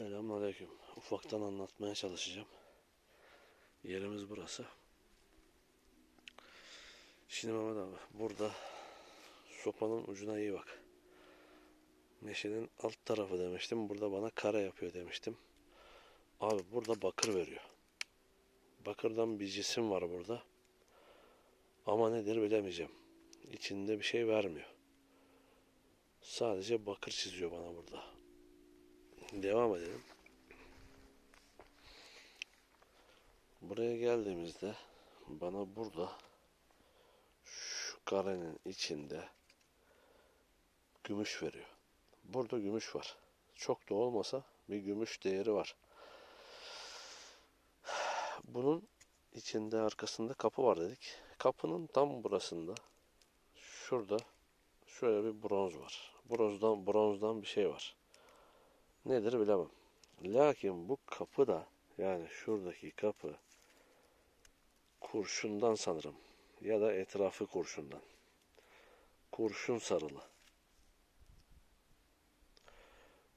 Selamünaleyküm. Ufaktan anlatmaya çalışacağım. Yerimiz burası. Şimdi Mehmet abi burada sopanın ucuna iyi bak. Meşenin alt tarafı demiştim. Burada bana kare yapıyor demiştim. Abi burada bakır veriyor. Bakırdan bir cisim var burada. Ama nedir bilemeyeceğim. İçinde bir şey vermiyor. Sadece bakır çiziyor bana burada. Devam edelim. Buraya geldiğimizde bana burada şu karenin içinde gümüş veriyor. Burada gümüş var. Çok da olmasa bir gümüş değeri var. Bunun içinde arkasında kapı var dedik. Kapının tam burasında şurada şöyle bir bronz var. Bronzdan bronzdan bir şey var. Nedir bilemem. Lakin bu kapı da yani şuradaki kapı kurşundan sanırım ya da etrafı kurşundan. Kurşun sarılı.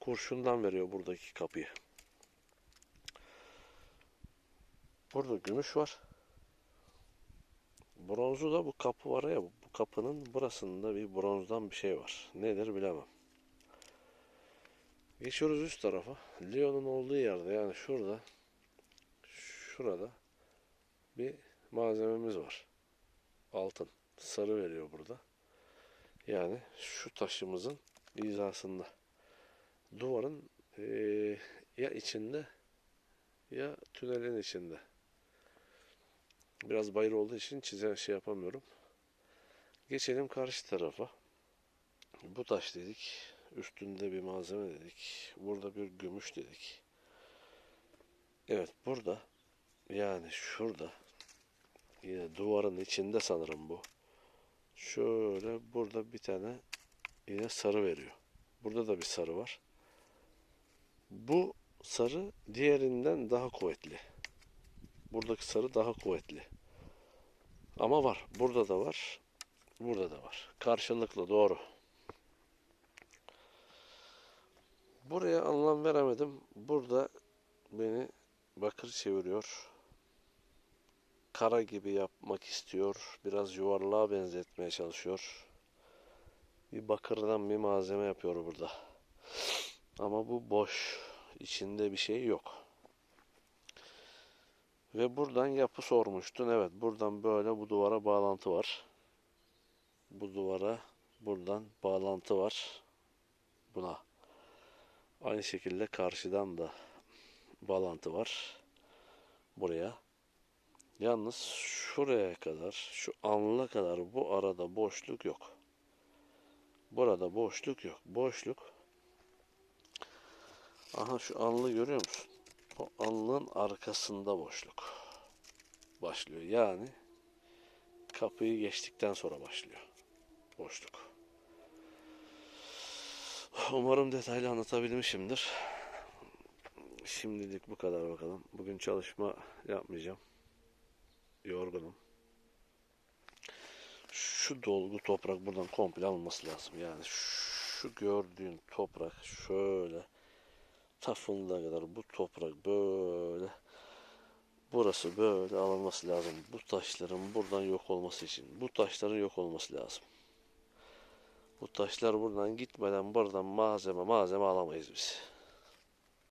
Kurşundan veriyor buradaki kapıyı. Burada gümüş var. Bronzu da bu kapı var ya bu kapının burasında bir bronzdan bir şey var. Nedir bilemem. Geçiyoruz üst tarafa. Leon'un olduğu yerde yani şurada şurada bir malzememiz var. Altın. Sarı veriyor burada. Yani şu taşımızın hizasında. Duvarın eee, ya içinde ya tünelin içinde. Biraz bayır olduğu için çizen şey yapamıyorum. Geçelim karşı tarafa. Bu taş dedik. Üstünde bir malzeme dedik. Burada bir gümüş dedik. Evet burada yani şurada yine duvarın içinde sanırım bu. Şöyle burada bir tane yine sarı veriyor. Burada da bir sarı var. Bu sarı diğerinden daha kuvvetli. Buradaki sarı daha kuvvetli. Ama var. Burada da var. Burada da var. Karşılıklı doğru. Buraya anlam veremedim. Burada beni bakır çeviriyor. Kara gibi yapmak istiyor. Biraz yuvarlığa benzetmeye çalışıyor. Bir bakırdan bir malzeme yapıyor burada. Ama bu boş. İçinde bir şey yok. Ve buradan yapı sormuştun. Evet buradan böyle bu duvara bağlantı var. Bu duvara buradan bağlantı var. Buna. Aynı şekilde karşıdan da bağlantı var. Buraya. Yalnız şuraya kadar, şu anla kadar bu arada boşluk yok. Burada boşluk yok. Boşluk. Aha şu anlı görüyor musun? O anlığın arkasında boşluk başlıyor. Yani kapıyı geçtikten sonra başlıyor boşluk. Umarım detaylı anlatabilmişimdir. Şimdilik bu kadar bakalım. Bugün çalışma yapmayacağım. Yorgunum. Şu dolgu toprak buradan komple alınması lazım. Yani şu gördüğün toprak şöyle tafında kadar bu toprak böyle burası böyle alınması lazım. Bu taşların buradan yok olması için. Bu taşların yok olması lazım. Bu taşlar buradan gitmeden buradan malzeme malzeme alamayız biz.